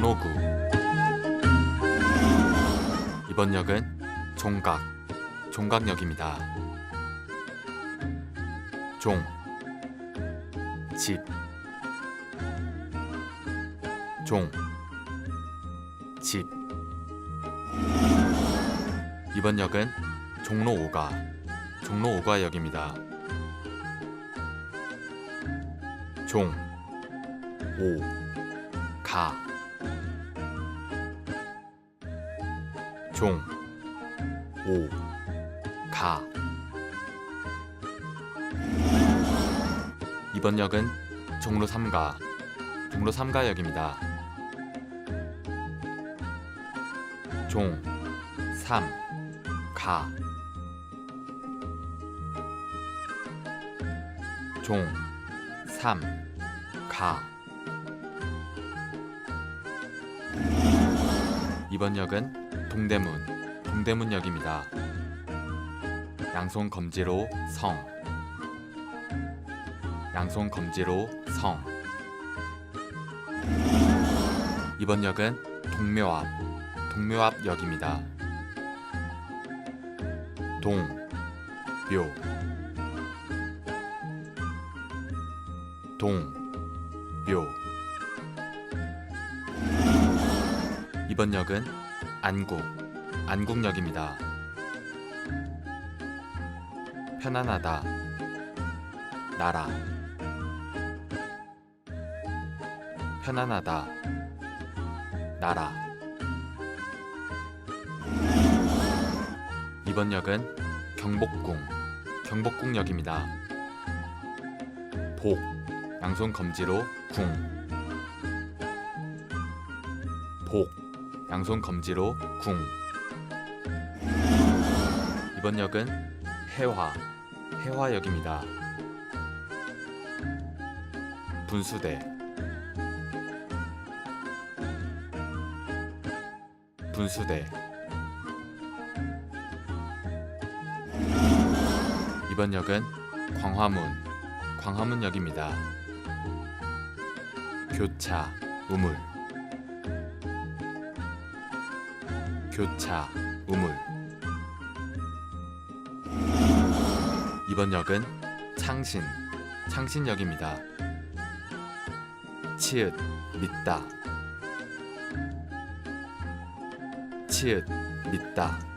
종로구 이번 역은 종각 종각역입니다. 종 집, 종, 집. 이번 역은 종로 5가, 종로 5가역입니다. 종, 오, 가. 종, 오, 가. 이번 역은 종로 3가, 종로 3가역입니다. 종, 3, 가. 종, 3, 가. 이번 역은 동대문, 동대문역입니다. 양손 검지로 성. 양손 검지로 성. 이번 역은 동묘 앞, 동묘 앞 역입니다. 동, 묘. 동, 묘. 이번 역은 안국, 안국역입니다. 편안하다, 나라. 편안하다, 나라. 이번 역은 경복궁, 경복궁역입니다. 복, 양손 검지로 궁. 복, 양손 검지로 궁. 이번 역은 해화, 해화역입니다. 분수대, 분수대. 이번 역은 광화문, 광화문역입니다. 교차, 우물. 교차, 우물. 이번 역은 창신, 창신역입니다. 치읓, 믿다. 치읓, 믿다.